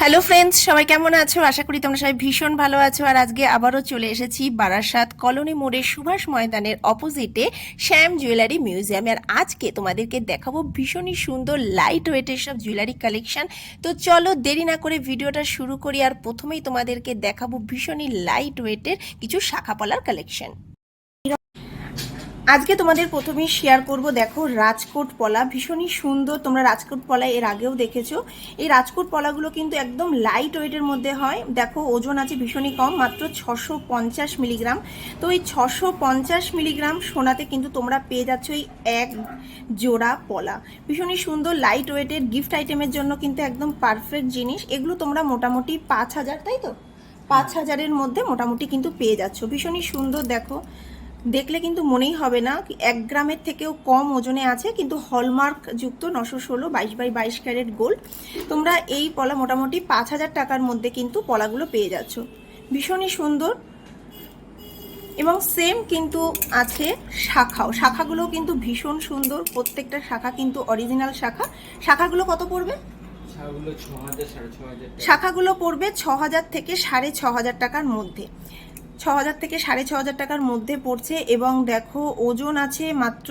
Hello friends সবাই কেমন আছো? আশা করি তোমরা সবাই ভীষণ ভালো আছো। আর আজকে আবারও চলে এসেছি বারাসাত কলোনি মোড়ের সুভাষ ময়দানের অপোজিটে শ্যাম জুয়েলারি মিউজিয়ামে আর আজকে তোমাদেরকে দেখাবো ভীষণই সুন্দর লাইট ওয়েটের সব জুয়েলারি কালেকশন তো চলো দেরি না করে ভিডিওটা শুরু করি। আর প্রথমেই তোমাদেরকে দেখাবো ভীষণই লাইট ওয়েটের কিছু শাখাপলার কালেকশন আজকে তোমাদের প্রথমেই শেয়ার করব, দেখো রাজকোট পলা ভীষণই সুন্দর, তোমরা রাজকোট পলা এর আগেও দেখেছ। এই রাজকোট পলাগুলো কিন্তু একদম লাইট ওয়েটের মধ্যে হয়। দেখো ওজন আছে ভীষণই কম, মাত্র ছশো পঞ্চাশ মিলিগ্রাম তো এই ছশো পঞ্চাশ মিলিগ্রাম সোনাতে কিন্তু তোমরা পেয়ে যাচ্ছ এই এক জোড়া পলা। ভীষণই সুন্দর লাইট ওয়েটের গিফট আইটেমের জন্য কিন্তু একদম পারফেক্ট জিনিস। এগুলো তোমরা মোটামুটি পাঁচ হাজার, তাই তো? পাঁচ হাজারের মধ্যে মোটামুটি কিন্তু পেয়ে যাচ্ছ। ভীষণই সুন্দর, দেখো। দেখলে কিন্তু মনেই হবে না এক গ্রামের থেকেও কম ওজনে আছে কিন্তু হলমার্ক যুক্ত নশো ষোলো বাইশ বাই বাইশ ক্যারেট গোল্ড। তোমরা এই পলা মোটামুটি পাঁচ হাজার টাকার মধ্যে কিন্তু পলাগুলো পেয়ে যাচ্ছ। ভীষণই সুন্দর। এবং সেম কিন্তু আছে শাখাও। শাখাগুলো কিন্তু ভীষণ সুন্দর। প্রত্যেকটা শাখা কিন্তু অরিজিনাল শাখা। শাখাগুলো কত পড়বে? শাখাগুলো পড়বে ছ হাজার থেকে সাড়ে ছ হাজার টাকার মধ্যে। ছ হাজার থেকে সাড়ে ছ হাজার টাকার মধ্যে পড়ছে এবং দেখো ওজন আছে মাত্র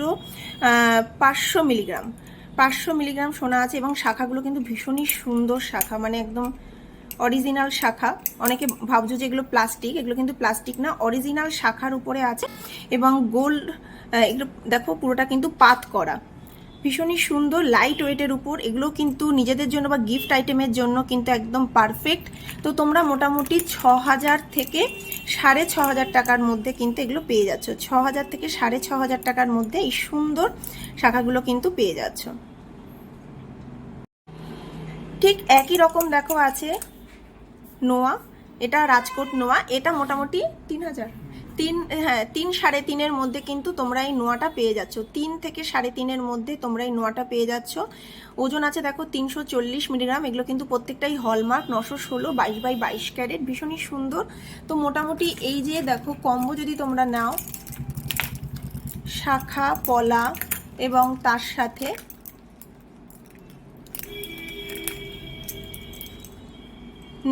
পাঁচশো মিলিগ্রাম। পাঁচশো মিলিগ্রাম সোনা আছে এবং শাখাগুলো কিন্তু ভীষণই সুন্দর শাখা মানে একদম অরিজিনাল শাখা। অনেকে ভাবছ যে এগুলো প্লাস্টিক এগুলো কিন্তু প্লাস্টিক না অরিজিনাল শাখার উপরে আছে এবং গোল্ড এগুলো দেখো পুরোটা কিন্তু পাত করা। ভীষণই সুন্দর লাইট ওয়েটের উপর। এগুলো কিন্তু নিজেদের জন্য বা গিফট আইটেমের জন্য কিন্তু একদম পারফেক্ট তো তোমরা মোটামুটি ছ হাজার থেকে সাড়ে ছ হাজার টাকার মধ্যে কিন্তু এগুলো পেয়ে যাচ্ছ। ছ হাজার থেকে সাড়ে ছ হাজার টাকার মধ্যে এই সুন্দর শাখাগুলো কিন্তু পেয়ে যাচ্ছ। ঠিক একই রকম দেখো আছে নোয়া, এটা রাজকোট নোয়া, এটা মোটামুটি তিন হাজার তিন হ্যাঁ তিন সাড়ে তিনের মধ্যে কিন্তু তোমরা এই নোয়াটা পেয়ে যাচ্ছ। তিন থেকে সাড়ে তিনের মধ্যে তোমরা এই নোয়াটা পেয়ে যাচ্ছ। ওজন আছে দেখো তিনশো চল্লিশ মিলিগ্রাম, এগুলো কিন্তু প্রত্যেকটাই হলমার্ক, নশো ষোলো বাইশ বাই বাইশ ক্যারেট, ভীষণই সুন্দর। তো মোটামুটি এই যে দেখো কম্বো যদি তোমরা নাও, শাখা, পলা এবং তার সাথে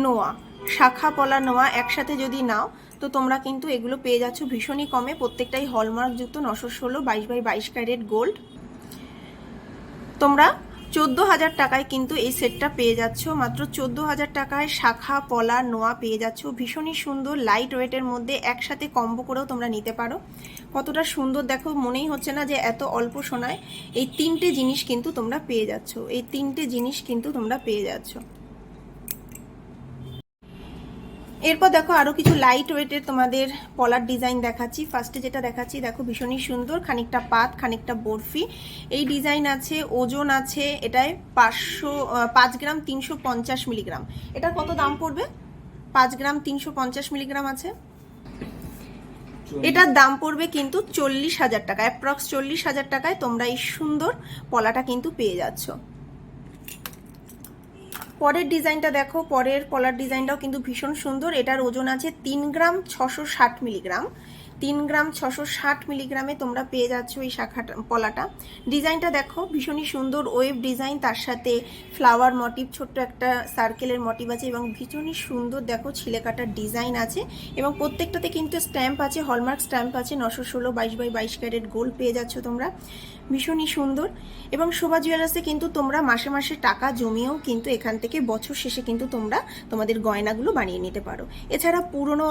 নোয়া। শাখা, পলা, নোয়া একসাথে যদি নাও, তো তোমরা কিন্তু এগুলো পেয়ে যাচ্ছ ভীষণই কমে। প্রত্যেকটাই হলমার্কযুক্ত নশো ষোলো বাইশ বাই বাইশ ক্যারেট গোল্ড। তোমরা চোদ্দ হাজার টাকায় কিন্তু এই সেটটা পেয়ে যাচ্ছ। মাত্র চোদ্দ হাজার টাকায় শাখা, পলা, নোয়া পেয়ে যাচ্ছ। ভীষণই সুন্দর লাইট ওয়েটের মধ্যে একসাথে কম্বো করেও তোমরা নিতে পারো। কতটা সুন্দর দেখো, মনেই হচ্ছে না যে এত অল্প সোনায় এই তিনটে জিনিস কিন্তু তোমরা পেয়ে যাচ্ছ। এই তিনটে জিনিস কিন্তু তোমরা পেয়ে যাচ্ছ। এরপর দেখো আরও কিছু লাইট ওয়েটের তোমাদের পলার ডিজাইন দেখাচ্ছি। ফার্স্টে যেটা দেখাচ্ছি, দেখো ভীষণই সুন্দর, খানিকটা পাত, খানিকটা বরফি। এই ডিজাইন আছে, ওজন আছে, এটায় পাঁচশো পাঁচ গ্রাম তিনশো পঞ্চাশ মিলিগ্রাম এটার কত দাম পড়বে? পাঁচ গ্রাম তিনশো পঞ্চাশ মিলিগ্রাম আছে। এটার দাম পড়বে কিন্তু চল্লিশ হাজার টাকা। অ্যাপ্রক্স চল্লিশ হাজার টাকায় তোমরা এই সুন্দর পলাটা কিন্তু পেয়ে যাচ্ছ। পরের ডিজাইনটা দেখো, পরের পলার ডিজাইনটাও কিন্তু ভীষণ সুন্দর। এটার ওজন আছে তিন গ্রাম ছশো ষাট মিলিগ্রাম। তিন গ্রাম ছশো ষাট মিলিগ্রামে তোমরা পেয়ে যাচ্ছ এই শাখাটা পলাটা ডিজাইনটা দেখো, ভীষণই সুন্দর ওয়েব ডিজাইন। তার সাথে ফ্লাওয়ার মটিভ, ছোট্ট একটা সার্কেলের মটিভ আছে এবং ভীষণই সুন্দর দেখো, ছিলে কাটার ডিজাইন আছে। এবং প্রত্যেকটাতে কিন্তু স্ট্যাম্প আছে, হলমার্ক স্ট্যাম্প আছে, নশো ষোলো বাইশ বাই বাইশ ক্যারেট গোল্ড পেয়ে যাচ্ছ তোমরা। ভীষণই সুন্দর। এবং শোভা জুয়েলার্সে কিন্তু তোমরা মাসে মাসে টাকা জমিয়েও কিন্তু এখান থেকে বছর শেষে কিন্তু তোমরা তোমাদের গয়নাগুলো বানিয়ে নিতে পারো। এছাড়া পুরনো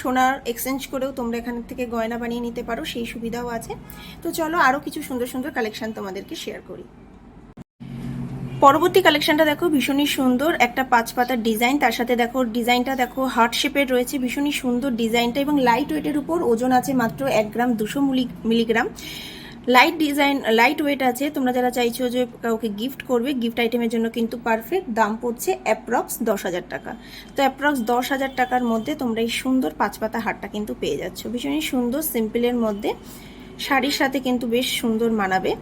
সোনার এক্সচেঞ্জ করেও তোমরা এখান থেকে গয়না বানিয়ে নিতে পারো, সেই সুবিধাও আছে। তো চলো আরও কিছু সুন্দর সুন্দর কালেকশন তোমাদেরকে শেয়ার করি। পরবর্তী কালেকশনটা দেখো, ভীষণই সুন্দর। একটা পাঁচ পাতার ডিজাইন তার সাথে দেখো ডিজাইনটা দেখো হার্ট শেপের রয়েছে, ভীষণই সুন্দর ডিজাইনটা এবং লাইট ওয়েটের উপর ওজন আছে মাত্র এক গ্রাম দুশো milligram light design light weight আছে। তোমরা যারা চাইছো যে কাউকে গিফট করবে গিফট আইটেমের জন্য কিন্তু পারফেক্ট দাম পড়ছে অ্যাপ্রক্স দশ হাজার টাকা। তো অ্যাপ্রক্স দশ হাজার টাকার মধ্যে তোমরা এই সুন্দর পাঁচ পাতা হারটা কিন্তু পেয়ে যাচ্ছ। ভীষণই সুন্দর সিম্পলের মধ্যে। শাড়ির সাথে কিন্তু বেশ সুন্দর মানাবে।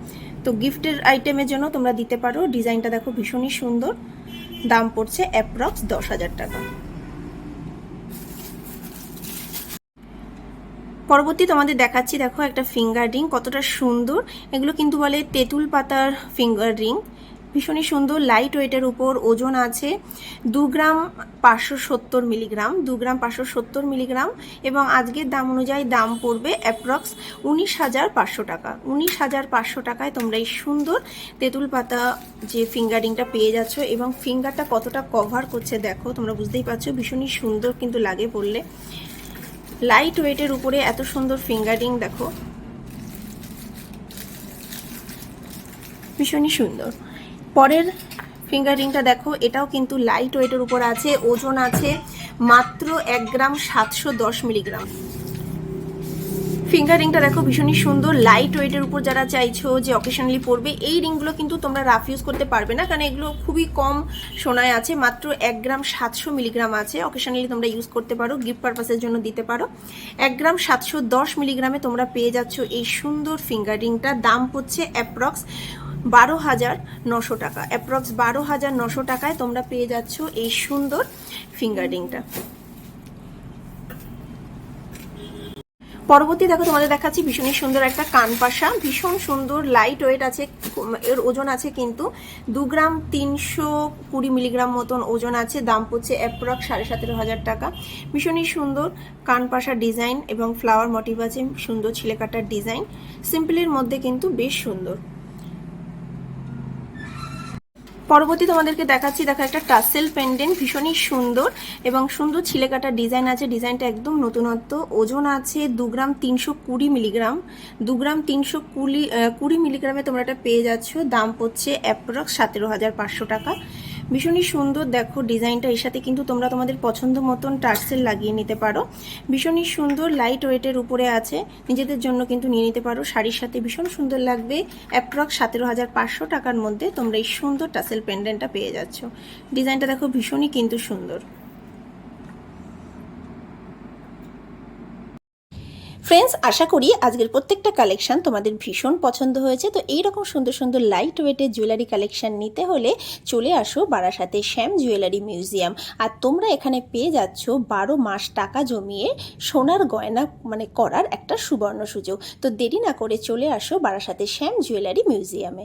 তো গিফটের আইটেমের জন্য তোমরা দিতে পারো। ডিজাইনটা দেখো ভীষণই সুন্দর। দাম পড়ছে অ্যাপ্রক্স দশ হাজার টাকা। পরবর্তী তোমাদের দেখাচ্ছি, দেখো একটা ফিঙ্গার রিং কতটা সুন্দর। এগুলো কিন্তু বলে তেঁতুল পাতার ফিঙ্গার রিং ভীষণই সুন্দর লাইট ওয়েটের উপর ওজন আছে। দু গ্রাম পাঁচশো সত্তর মিলিগ্রাম দু গ্রাম পাঁচশো সত্তর মিলিগ্রাম এবং আজকের দাম অনুযায়ী দাম পড়বে অ্যাপ্রক্স উনিশ হাজার পাঁচশো টাকা। উনিশ হাজার পাঁচশো টাকায় তোমরা এই সুন্দর তেঁতুল পাতা যে ফিঙ্গারিংটা পেয়ে যাচ্ছ এবং ফিঙ্গারটা কতটা কভার করছে, দেখো, তোমরা বুঝতেই পারছ। ভীষণই সুন্দর কিন্তু লাগে পড়লে। লাইট ওয়েটের উপরে এত সুন্দর ফিঙ্গারিং দেখো। ভীষণই সুন্দর। পরের ফিঙ্গারিংটা দেখো, এটাও কিন্তু লাইট ওয়েটের উপর আছে, ওজন আছে মাত্র এক গ্রাম সাতশো দশ মিলিগ্রাম। ফিঙ্গারিংটা দেখো ভীষণই সুন্দর। লাইট ওয়েটের উপর যারা চাইছো যে অকেশনালি পরবে, এই রিংগুলো কিন্তু তোমরা রাফ ইউজ করতে পারবে না, কারণ এগুলো খুবই কম সোনায় আছে, মাত্র এক গ্রাম সাতশো মিলিগ্রাম আছে। অকেশনালি তোমরা ইউজ করতে পারো গিফট পারপাসের জন্য দিতে পারো। এক গ্রাম সাতশো দশ মিলিগ্রামে তোমরা পেয়ে যাচ্ছ এই সুন্দর ফিঙ্গারিংটা। দাম হচ্ছে অ্যাপ্রক্স বারো হাজার নশো টাকা। অ্যাপ্রক্স বারো হাজার নশো টাকায় তোমরা পেয়ে যাচ্ছ এই সুন্দর ফিঙ্গারিংটা। পরবর্তী দেখো তোমাদের দেখাচ্ছি ভীষণই সুন্দর একটা কানপাশা, ভীষণ সুন্দর লাইট ওয়েট আছে এর ওজন আছে কিন্তু দু গ্রাম তিনশো কুড়ি মিলিগ্রাম মতন ওজন আছে, দাম পড়ছে অ্যাপ্রক্স সাড়ে সতেরো হাজার টাকা। ভীষণই সুন্দর কানপাশা ডিজাইন এবং ফ্লাওয়ার মোটিভ আছে, সুন্দর ছিলেকাটার ডিজাইন সিম্পলের মধ্যে কিন্তু বেশ সুন্দর। পরবর্তী তোমাদেরকে দেখাচ্ছি, দেখো একটা টাসেল পেন্ডেন্ট, ভীষণই সুন্দর এবং সুন্দর ছিলে ছিলেকাটা ডিজাইন আছে। ডিজাইনটা একদম নতুনত্ব। ওজন আছে দু গ্রাম তিনশো কুড়ি মিলিগ্রাম। দু গ্রাম তিনশো কুড়ি কুড়ি মিলিগ্রামে তোমরা এটা পেয়ে যাচ্ছ। দাম পড়ছে অ্যাপ্রক্স সতেরো হাজার পাঁচশো টাকা। ভীষণই সুন্দর, দেখো ডিজাইনটা। এর সাথে কিন্তু তোমরা তোমাদের পছন্দ মতন টার্সেল লাগিয়ে নিতে পারো। ভীষণই সুন্দর লাইট ওয়েটের উপরে আছে। নিজেদের জন্য কিন্তু নিয়ে নিতে পারো। শাড়ির সাথে ভীষণ সুন্দর লাগবে। অ্যাপ্রক্স সতেরো হাজার পাঁচশো টাকার মধ্যে তোমরা এই সুন্দর টাসেল পেন্ডেন্টটা পেয়ে যাচ্ছ। ডিজাইনটা দেখো ভীষণই কিন্তু সুন্দর। ফ্রেন্ডস আশা করি আজকের প্রত্যেকটা কালেকশন তোমাদের ভীষণ পছন্দ হয়েছে। তো এইরকম সুন্দর সুন্দর লাইট ওয়েটের জুয়েলারি কালেকশান নিতে হলে চলে আসো বারাসাতে শ্যাম জুয়েলারি মিউজিয়াম আর তোমরা এখানে পেয়ে যাচ্ছ বারো মাস টাকা জমিয়ে সোনার গয়না মানে করার একটা সুবর্ণ সুযোগ। তো দেরি না করে চলে আসো বারাসাতে শ্যাম জুয়েলারি মিউজিয়ামে